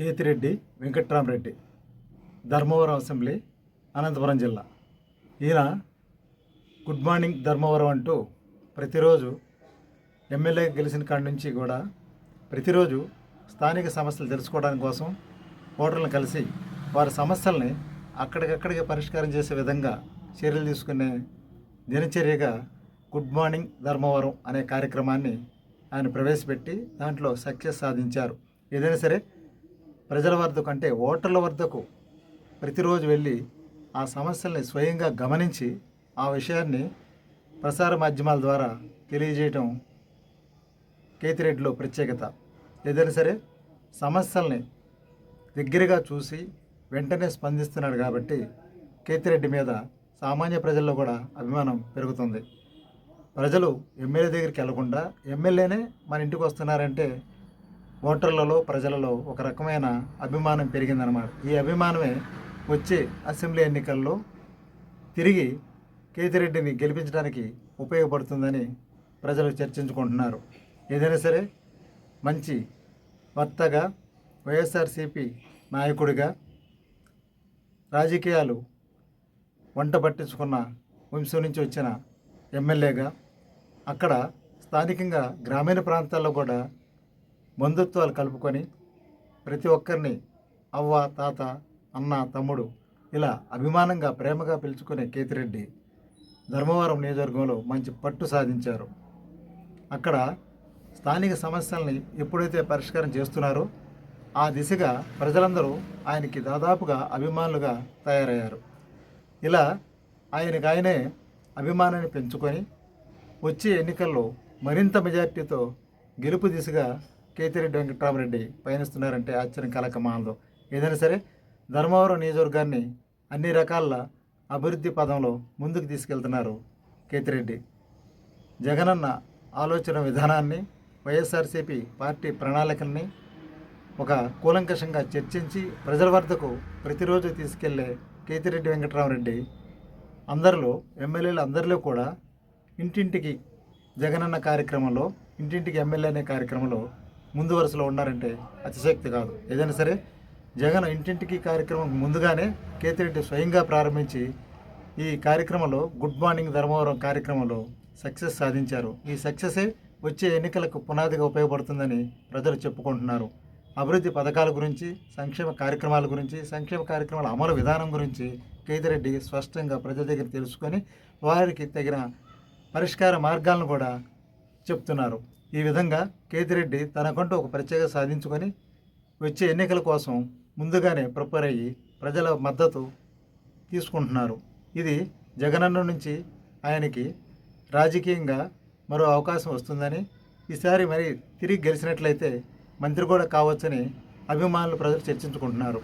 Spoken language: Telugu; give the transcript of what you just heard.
కేతిరెడ్డి వెంకట్రామరెడ్డి ధర్మవరం అసెంబ్లీ అనంతపురం జిల్లా. ఈయన గుడ్ మార్నింగ్ ధర్మవరం అంటూ ప్రతిరోజు ఎమ్మెల్యే గెలిచిన కాడి నుంచి కూడా ప్రతిరోజు స్థానిక సమస్యలు తెలుసుకోవడానికి కోసం ఓటర్లను కలిసి వారి సమస్యల్ని అక్కడికక్కడికి పరిష్కారం చేసే విధంగా చర్యలు తీసుకునే దినచర్యగా గుడ్ మార్నింగ్ ధర్మవరం అనే కార్యక్రమాన్ని ఆయన ప్రవేశపెట్టి దాంట్లో సక్సెస్ సాధించారు. ఏదైనా సరే ప్రజల వద్దకు అంటే ఓటర్ల వద్దకు ప్రతిరోజు వెళ్ళి ఆ సమస్యల్ని స్వయంగా గమనించి ఆ విషయాన్ని ప్రసార మాధ్యమాల ద్వారా తెలియజేయటం కేతిరెడ్డిలో ప్రత్యేకత. ఏదైనా సరే సమస్యల్ని దగ్గరగా చూసి వెంటనే స్పందిస్తున్నాడు కాబట్టి కేతిరెడ్డి మీద సామాన్య ప్రజల్లో కూడా అభిమానం పెరుగుతుంది. ప్రజలు ఎమ్మెల్యే దగ్గరికి వెళ్ళకుండా ఎమ్మెల్యేనే మన ఇంటికి వస్తున్నారంటే ఓటర్లలో ప్రజలలో ఒక రకమైన అభిమానం పెరిగిందనమాట ఈ అభిమానమే వచ్చే అసెంబ్లీ ఎన్నికల్లో తిరిగి కేతిరెడ్డిని గెలిపించడానికి ఉపయోగపడుతుందని ప్రజలు చర్చించుకుంటున్నారు. ఏదైనా సరే మంచి వక్తగా వైఎస్ఆర్సీపీ నాయకుడిగా రాజకీయాలు వంట పట్టించుకున్న వంశం నుంచి వచ్చిన ఎమ్మెల్యేగా అక్కడ స్థానికంగా గ్రామీణ ప్రాంతాల్లో కూడా బంధుత్వాలు కలుపుకొని ప్రతి ఒక్కరిని అవ్వ తాత అన్న తమ్ముడు ఇలా అభిమానంగా ప్రేమగా పిలుచుకునే కేతిరెడ్డి ధర్మవరం నియోజకవర్గంలో మంచి పట్టు సాధించారు. అక్కడ స్థానిక సమస్యల్ని ఎప్పుడైతే పరిష్కారం చేస్తున్నారో ఆ దిశగా ప్రజలందరూ ఆయనకి దాదాపుగా అభిమానులుగా తయారయ్యారు. ఇలా ఆయనకు ఆయనే అభిమానాన్ని పెంచుకొని వచ్చే ఎన్నికల్లో మరింత మెజార్టీతో గెలుపు దిశగా కేతిరెడ్డి వెంకటరామరెడ్డి పయనిస్తున్నారంటే ఆశ్చర్యం కలక మానదు ఏదైనా సరే ధర్మవరం నియోజకవర్గాన్ని అన్ని రకాల అభివృద్ధి పదంలో ముందుకు తీసుకెళ్తున్నారు కేతిరెడ్డి. జగనన్న ఆలోచన విధానాన్ని వైఎస్ఆర్సీపీ పార్టీ ప్రణాళికల్ని ఒక కూలంకషంగా చర్చించి ప్రజల వద్దకు ప్రతిరోజు తీసుకెళ్ళే కేతిరెడ్డి వెంకటరామరెడ్డి అందరిలో ఎమ్మెల్యేలు అందరిలో కూడా ఇంటింటికి జగనన్న కార్యక్రమంలో ఇంటింటికి ఎమ్మెల్యే అనే కార్యక్రమంలో ముందు వరుసలో ఉన్నారంటే అతిశక్తి కాదు. ఏదైనా సరే జగన్ ఇంటింటికి కార్యక్రమం ముందుగానే కేతిరెడ్డి స్వయంగా ప్రారంభించి ఈ కార్యక్రమంలో గుడ్ మార్నింగ్ ధర్మవరం కార్యక్రమంలో సక్సెస్ సాధించారు. ఈ సక్సెసే వచ్చే ఎన్నికలకు పునాదిగా ఉపయోగపడుతుందని ప్రజలు చెప్పుకుంటున్నారు. అభివృద్ధి పథకాల గురించి సంక్షేమ కార్యక్రమాల గురించి సంక్షేమ కార్యక్రమాల అమలు విధానం గురించి కేతిరెడ్డి స్పష్టంగా ప్రజల దగ్గర తెలుసుకొని వారికి తగిన పరిష్కార మార్గాలను కూడా చెప్తున్నారు. ఈ విధంగా కేతిరెడ్డి తనకంటూ ఒక ప్రత్యేక సాధించుకొని వచ్చే ఎన్నికల కోసం ముందుగానే ప్రిపేర్ అయ్యి ప్రజల మద్దతు తీసుకుంటున్నారు. ఇది జగనన్న నుంచి ఆయనకి రాజకీయంగా మరో అవకాశం వస్తుందని ఈసారి మరి తిరిగి గెలిచినట్లయితే మంత్రి కూడా కావచ్చని అభిమానులు ప్రజలు చర్చించుకుంటున్నారు.